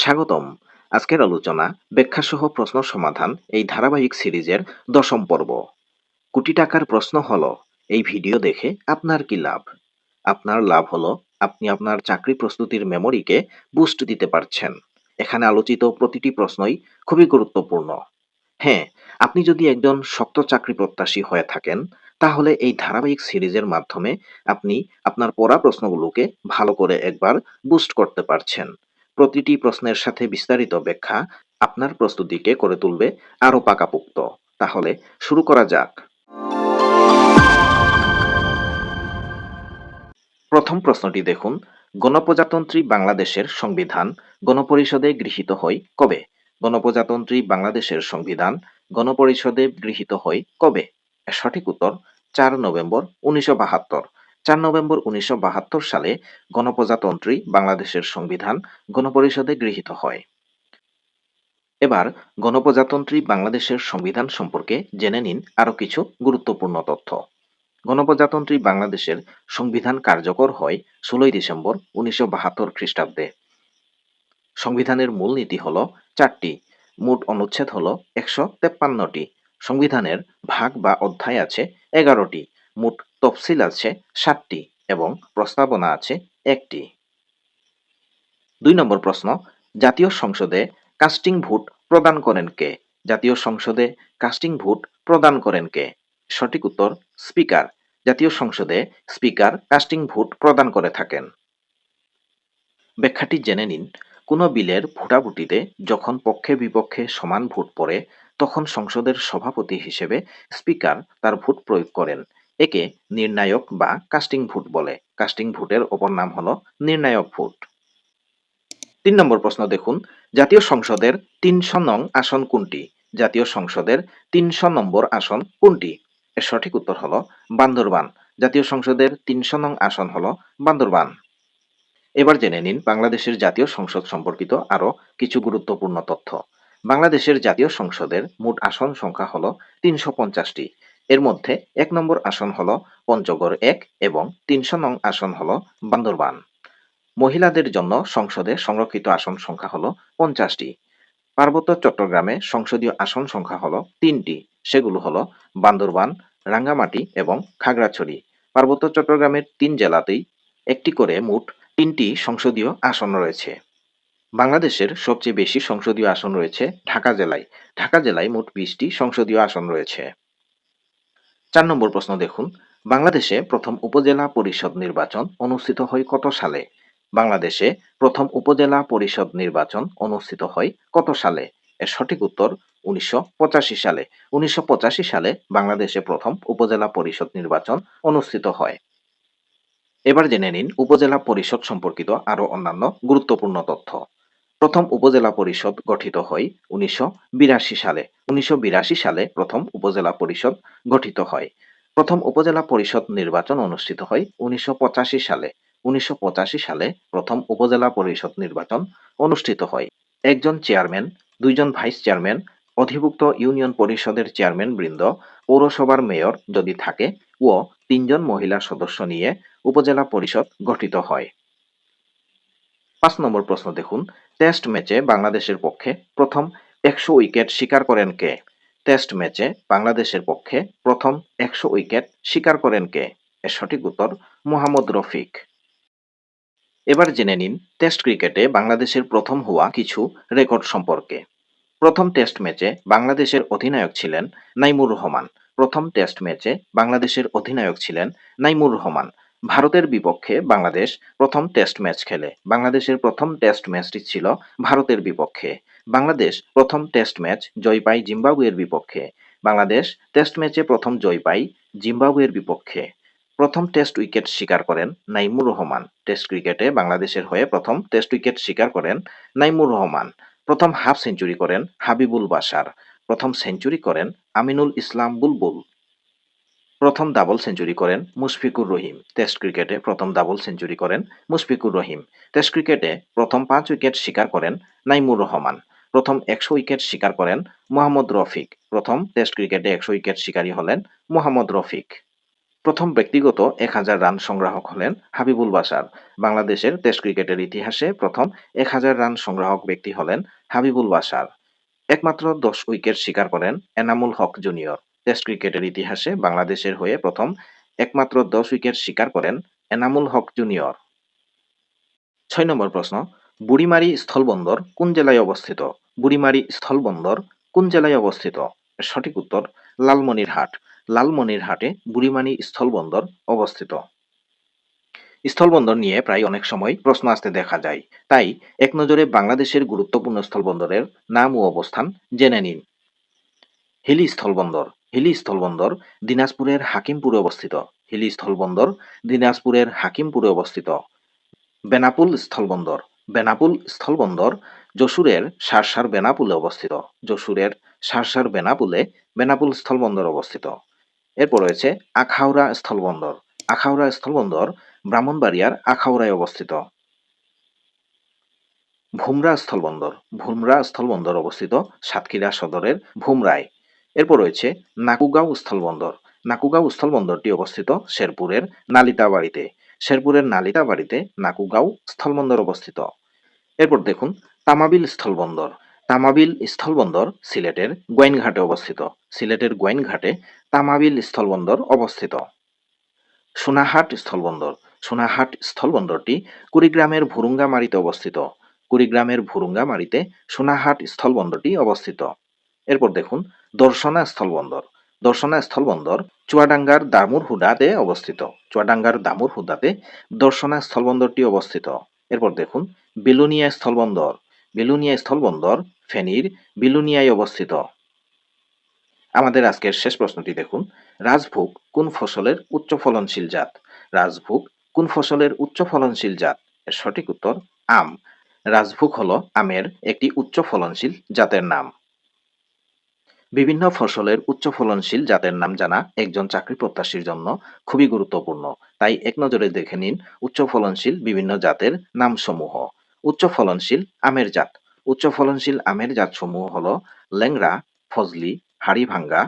স্বাগতম। আজকের আলোচনা, ব্যাখ্যাসহ প্রশ্ন সমাধান এই ধারাবাহিক সিরিজের দশম পর্ব। কোটি টাকার প্রশ্ন হলো, এই ভিডিও দেখে আপনার কি লাভ? আপনার লাভ হলো, আপনি আপনার চাকরি প্রস্তুতির মেমোরিকে বুস্ট দিতে পারছেন। এখানে আলোচিত প্রতিটি প্রশ্নই খুবই গুরুত্বপূর্ণ। হ্যাঁ আপনি যদি একজন শক্ত চাকরি প্রত্যাশী হয়ে থাকেন, তাহলে এই ধারাবাহিক সিরিজের মাধ্যমে আপনি আপনার পড়া প্রশ্নগুলোকে ভালো করে একবার বুস্ট করতে পারছেন। প্রতিটি প্রশ্নের সাথে বিস্তারিত ব্যাখ্যা আপনার প্রস্তুতিকে করে তুলবে আরও পাকাপুক্ত। তাহলে শুরু করা যাক। প্রথম প্রশ্নটি দেখুন, গণপ্রজাতন্ত্রী বাংলাদেশের সংবিধান গণপরিষদে গৃহীত হয় কবে? গণপ্রজাতন্ত্রী বাংলাদেশের সংবিধান গণপরিষদে গৃহীত হয় কবে? সঠিক উত্তর চার নভেম্বর উনিশশো বাহাত্তর। চার নভেম্বর উনিশশো বাহাত্তর সালে গণপ্রজাতন্ত্রী বাংলাদেশের সংবিধান গণপরিষদে গৃহীত হয়। এবার গণপ্রজাতন্ত্রী বাংলাদেশের সংবিধান সম্পর্কে জেনে নিন আরও কিছু গুরুত্বপূর্ণ তথ্য। গণপ্রজাতন্ত্রী বাংলাদেশের সংবিধান কার্যকর হয় ষোলোই ডিসেম্বর উনিশশো বাহাত্তর খ্রিস্টাব্দে। সংবিধানের মূলনীতি হল চারটি, মোট অনুচ্ছেদ হল একশো তেপ্পান্নটি, সংবিধানের ভাগ বা অধ্যায় আছে এগারোটি। মোট তফসিল আছে সাতটি এবং প্রস্তাবনা আছে একটি। দুই নম্বর প্রশ্ন, জাতীয় সংসদে কাস্টিং ভোট প্রদান করেন কে? জাতীয় সংসদে কাস্টিং ভোট প্রদান করেন কে? সঠিক উত্তর, স্পিকার। জাতীয় সংসদে স্পিকার কাস্টিং ভোট প্রদান করে থাকেন। ব্যাখ্যাটি জেনে নিন, কোনো বিলের ভোটাভুটিতে যখন পক্ষে বিপক্ষে সমান ভোট পড়ে, তখন সংসদের সভাপতি হিসেবে স্পিকার তার ভোট প্রয়োগ করেন। একে নির্ণায়ক বা কাস্টিং ভোট বলে। কাস্টিং ভোটের অপর নাম হলো নির্ণায়ক ভোট তিন নম্বর প্রশ্ন দেখুন। জাতীয় সংসদের তিনশো নং আসন কোনটি? জাতীয় সংসদের তিনশো নম্বর আসন কোনটি? এর সঠিক উত্তর হলো বান্দরবান। জাতীয় সংসদের তিনশো নং আসন হলো বান্দরবান। এবার জেনে নিন বাংলাদেশের জাতীয় সংসদ সম্পর্কিত আরও কিছু গুরুত্বপূর্ণ তথ্য। বাংলাদেশের জাতীয় সংসদের মোট আসন সংখ্যা হল তিনশো পঞ্চাশটি। এর মধ্যে এক নম্বর আসন হল পঞ্চগড় এক এবং তিনশো নং আসন হল বান্দরবান। মহিলাদের জন্য সংসদে সংরক্ষিত আসন সংখ্যা হল পঞ্চাশটি। পার্বত্য চট্টগ্রামে সংসদীয় আসন সংখ্যা হল তিনটি। সেগুলো হল বান্দরবান, রাঙ্গামাটি এবং খাগড়াছড়ি। পার্বত্য চট্টগ্রামের তিন জেলাতেই একটি করে মোট তিনটি সংসদীয় আসন রয়েছে। বাংলাদেশের সবচেয়ে বেশি সংসদীয় আসন রয়েছে ঢাকা জেলায়। ঢাকা জেলায় মোট বিশটি সংসদীয় আসন রয়েছে। চার নম্বর প্রশ্ন দেখুন। বাংলাদেশে প্রথম উপজেলা পরিষদ নির্বাচন অনুষ্ঠিত হয় কত সালে? বাংলাদেশে প্রথম উপজেলা পরিষদ নির্বাচন অনুষ্ঠিত হয় কত সালে? এর সঠিক উত্তর উনিশশো পঁচাশি সালে। উনিশশো পঁচাশি সালে বাংলাদেশে প্রথম উপজেলা পরিষদ নির্বাচন অনুষ্ঠিত হয়। এবার জেনে নিন উপজেলা পরিষদ সম্পর্কিত আরও অন্যান্য গুরুত্বপূর্ণ তথ্য। প্রথম উপজেলা পরিষদ গঠিত হয় উনিশশো বিরাশি সালে। উনিশশো সালে প্রথম উপজেলা পরিষদ গঠিত হয়। প্রথম উপজেলা পরিষদ নির্বাচন অনুষ্ঠিত হয় উনিশশো সালে। উনিশশো সালে প্রথম উপজেলা পরিষদ নির্বাচন অনুষ্ঠিত হয়। একজন চেয়ারম্যান, দুইজন ভাইস চেয়ারম্যান, অধিভুক্ত ইউনিয়ন পরিষদের চেয়ারম্যান বৃন্দ, পৌরসভার মেয়র যদি থাকে ও তিনজন মহিলা সদস্য নিয়ে উপজেলা পরিষদ গঠিত হয়। পাঁচ নম্বর প্রশ্ন দেখুন। টেস্ট ম্যাচে বাংলাদেশের পক্ষে প্রথম একশো উইকেট শিকার করেন কে? টেস্ট ম্যাচে বাংলাদেশের পক্ষে প্রথম একশো উইকেট শিকার করেন কে? এর সঠিক উত্তর মোহাম্মদ রফিক। এবার জেনে নিন টেস্ট ক্রিকেটে বাংলাদেশের প্রথম হওয়া কিছু রেকর্ড সম্পর্কে। প্রথম টেস্ট ম্যাচে বাংলাদেশের অধিনায়ক ছিলেন নাইমুর রহমান। প্রথম টেস্ট ম্যাচে বাংলাদেশের অধিনায়ক ছিলেন নাইমুর রহমান। ভারতের বিপক্ষে বাংলাদেশ প্রথম টেস্ট ম্যাচ খেলে। বাংলাদেশের প্রথম টেস্ট ম্যাচটি ছিল ভারতের বিপক্ষে। বাংলাদেশ প্রথম টেস্ট ম্যাচ জয় পায় জিম্বাবুয়ের বিপক্ষে। বাংলাদেশ টেস্ট ম্যাচে প্রথম জয় পায় জিম্বাবুয়ের বিপক্ষে। প্রথম টেস্ট উইকেট শিকার করেন নাইমুর রহমান। টেস্ট ক্রিকেটে বাংলাদেশের হয়ে প্রথম টেস্ট উইকেট শিকার করেন নাইমুর রহমান। প্রথম হাফ সেঞ্চুরি করেন হাবিবুল বাসার প্রথম সেঞ্চুরি করেন আমিনুল ইসলাম বুলবুল। প্রথম ডাবল সেঞ্চুরি করেন মুশফিকুর রহিম। টেস্ট ক্রিকেটে প্রথম ডাবল সেঞ্চুরি করেন মুশফিকুর রহিম। টেস্ট ক্রিকেটে প্রথম পাঁচ উইকেট শিকার করেন নাইমুর রহমান। প্রথম একশো উইকেট শিকার করেন মোহাম্মদ রফিক। প্রথম টেস্ট ক্রিকেটে একশো উইকেট শিকারী হলেন মোহাম্মদ রফিক। প্রথম ব্যক্তিগত এক হাজার রান সংগ্রাহক হলেন হাবিবুল বাশার। বাংলাদেশের টেস্ট ক্রিকেটের ইতিহাসে প্রথম এক হাজার রান সংগ্রাহক ব্যক্তি হলেন হাবিবুল বাশার। একমাত্র দশ উইকেট শিকার করেন এনামুল হক জুনিয়র টেস্ট ক্রিকেটের ইতিহাসে বাংলাদেশের হয়ে প্রথম একমাত্র দশ উইকেট শিকার করেন এনামুল হক জুনিয়র। ছয় নম্বর প্রশ্ন, বুড়িমারি স্থলবন্দর কোন জেলায় অবস্থিত? বুড়িমারি স্থলবন্দর কোন জেলায় অবস্থিত? সঠিক উত্তর, লালমনিরহাট। লালমনিরহাটে বুড়িমারি স্থলবন্দর অবস্থিত। স্থলবন্দর নিয়ে প্রায় অনেক সময় প্রশ্ন আসতে দেখা যায়। তাই এক নজরে বাংলাদেশের গুরুত্বপূর্ণ স্থলবন্দরের নাম ও অবস্থান জেনে নিন। হিলি স্থলবন্দর হিলি স্থলবন্দর দিনাজপুরের হাকিমপুরে অবস্থিত। হিলি স্থলবন্দর দিনাজপুরের হাকিমপুরে অবস্থিত। বেনাপুল স্থলবন্দর। বেনাপুল স্থলবন্দর যশোরের সারসার বেনাপুলে অবস্থিত। যশোরের সারসার বেনাপুলে বেনাপুল স্থলবন্দর অবস্থিত। এরপর রয়েছে আখাউড়া স্থলবন্দর। আখাউড়া স্থলবন্দর ব্রাহ্মণবাড়িয়ার আখাউড়ায় অবস্থিত। ভুমরা স্থলবন্দর। ভুমরা স্থলবন্দর অবস্থিত সাতক্ষীরা সদরের ভুমরায়। এরপর রয়েছে নাকুগাঁও স্থলবন্দর নাকুগাঁও স্থলবন্দরটি অবস্থিত শেরপুরের নালিতাবাড়িতে। শেরপুরের নালিতাবাড়িতে নাকুগাঁও স্থলবন্দর অবস্থিত। এরপর দেখুন তামাবিল স্থলবন্দর তামাবিল স্থলবন্দর সিলেটের গোয়াইনঘাটে অবস্থিত। সিলেটের গোয়াইনঘাটে তামাবিল স্থলবন্দর অবস্থিত। সোনাহাট স্থলবন্দর সোনাহাট স্থলবন্দরটি কুড়িগ্রামের ভুরুঙ্গামারিতে অবস্থিত। কুড়িগ্রামের ভুরুঙ্গামারিতে সোনাহাট স্থলবন্দরটি অবস্থিত। এরপর দেখুন দর্শনা স্থলবন্দর দর্শনা স্থলবন্দর চুয়াডাঙ্গার দামুরহুদাতে অবস্থিত। চুয়াডাঙ্গার দামুরহুদাতে দর্শনা স্থলবন্দরটি অবস্থিত। এরপর দেখুন, বেলুনিয়া স্থলবন্দর। বেলুনিয়া স্থলবন্দর ফেনীর বিলুনিয়ায় অবস্থিত। আমাদের আজকের শেষ প্রশ্নটি দেখুন, রাজভোগ কোন ফসলের উচ্চ ফলনশীল জাত? রাজভোগ কোন ফসলের উচ্চ ফলনশীল জাত? এর সঠিক উত্তর আম। রাজভোগ হলো আমের একটি উচ্চ ফলনশীল জাতের নাম। বিভিন্ন ফসলের উচ্চ ফলনশীল জাতের নাম জানা একজন চাকরি প্রত্যাশীর জন্য খুবই গুরুত্বপূর্ণ। তাই এক নজরে দেখে নিন উচ্চ ফলনশীল বিভিন্ন জাতের নামসমূহ। উচ্চ ফলনশীল আমের জাত। উচ্চ ফলনশীল আমের জাতসমূহ হল ল্যাংড়া, ফজলি, হাড়িভাঙ্গা,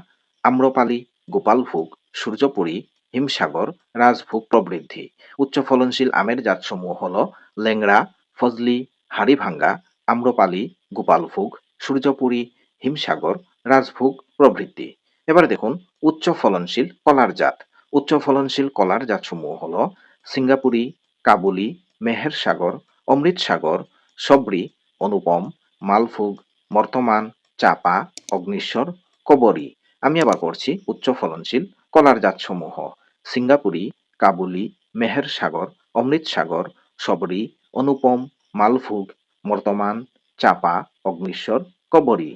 আম্রপালি, গোপালভোগ, সূর্যপুরী, হিমসাগর, রাজভোগ প্রবৃদ্ধি উচ্চ ফলনশীল আমের জাতসমূহ হল ল্যাংড়া, ফজলি, হাড়িভাঙ্গা, আম্রপালি, গোপালভোগ, সূর্যপুরী, হিমসাগর রাজভোগ প্রভৃতি। এবারে দেখুন, উচ্চ ফলনশীল কলার জাত। উচ্চ ফলনশীল কলার জাতসমূহ হল সিঙ্গাপুরি, কাবুলি, মেহের সাগর, অমৃত সাগর, সবরি, অনুপম মালফুগ বর্তমান, চাপা, অগ্নিশ্বর, কবরী। আমি আবার পড়ছি উচ্চ ফলনশীল কলার জাতসমূহ। সিঙ্গাপুরি, কাবুলি, মেহের সাগর, অমৃত সাগর, সবরি, অনুপম মালফুগ বর্তমান, চাপা, অগ্নিশ্বর, কবরী।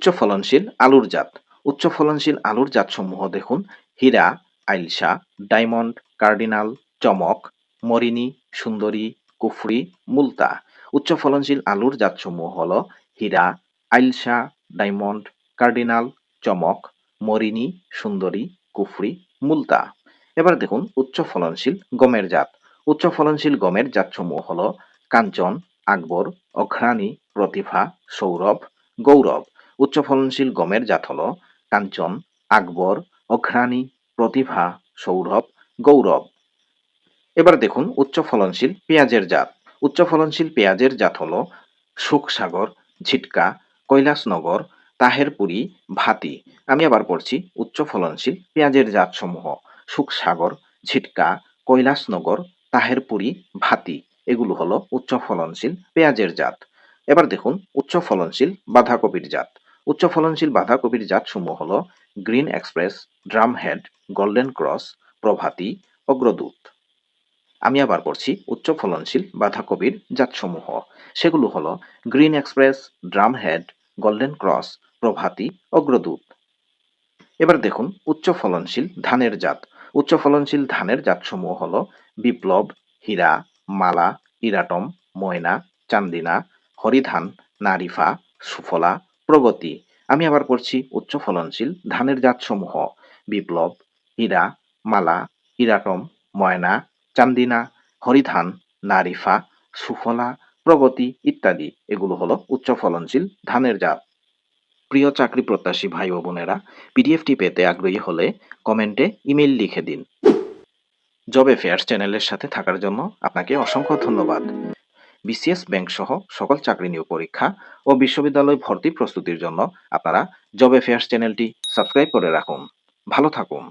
উচ্চ ফলনশীল আলুর জাত। উচ্চ ফলনশীল আলুর জাতসমূহ দেখুন, হীরা আইলসা ডায়মন্ড, কার্ডিনাল, চমক, মরিনি, সুন্দরী, কুফরি, মুলতা। উচ্চ ফলনশীল আলুর জাতসমূহ হল হীরা আইলসা ডায়মন্ড, কার্ডিনাল, চমক, মরিনি, সুন্দরী, কুফরি, মুলতা। এবার দেখুন উচ্চ ফলনশীল গমের জাত। উচ্চ ফলনশীল গমের জাতসমূহ হল কাঞ্চন, আকবর, অঘ্রাণী, প্রতিভা, সৌরভ, গৌরব। উচ্চ ফলনশীল গমের জাত হল কাঞ্চন, আকবর, অঘ্রাণী, প্রতিভা, সৌরভ, গৌরব। এবার দেখুন উচ্চ ফলনশীল পেঁয়াজের জাত। উচ্চ ফলনশীল পেঁয়াজের জাত হল সুখসাগর, ঝিটকা, কৈলাসনগর, তাহেরপুরি, ভাতি। আমি আবার পড়ছি উচ্চ ফলনশীল পেঁয়াজের জাতসমূহ, সুখসাগর, ঝিটকা, কৈলাসনগর, তাহেরপুরি, ভাতি। এগুলো হলো উচ্চ ফলনশীল পেঁয়াজের জাত। এবার দেখুন উচ্চ ফলনশীল বাঁধাকপির জাত। উচ্চ ফলনশীল বাঁধাকপির জাতসমূহ হল green express, drumhead, golden cross, Prabhati, Agradut. আমি আবার পড়ছি উচ্চ ফলনশীল বাঁধাকপির জাতসমূহ। সেগুলো হলো Green Express, Drumhead, Golden Cross, Prabhati, Agradoot. এবার দেখুন উচ্চ ফলনশীল ধানের জাত। উচ্চ ফলনশীল ধানের জাতসমূহ হল বিপ্লব, হীরা, মালা, ইরাটম, ময়না, চান্দিনা, হরিধান, নারিফা, সুফলা প্রগতি। আমি আবার পড়ছি উচ্চ ফলনশীল ধানের জাতসমূহ। বিপ্লব, হীরা, মালা ইরাটম ময়না, চান্দিনা, হরিধান, নারিফা, সুফলা, প্রগতি ইত্যাদি। এগুলো হলো উচ্চ ফলনশীল ধানের জাত। প্রিয় চাকরি প্রত্যাশী ভাই ও বোনেরা পিডিএফটি পেতে আগ্রহী হলে কমেন্টে ইমেইল লিখে দিন। জব অ্যাফেয়ার্স চ্যানেলের সাথে থাকার জন্য আপনাকে অসংখ্য ধন্যবাদ। বিসিএস ব্যাংক সহ সকল চাকরি নিয়োগ পরীক্ষা ও বিশ্ববিদ্যালয় ভর্তি প্রস্তুতির জন্য আপনারা জব অ্যাফেয়ার্স চ্যানেলটি সাবস্ক্রাইব করে রাখুন। ভালো থাকুন।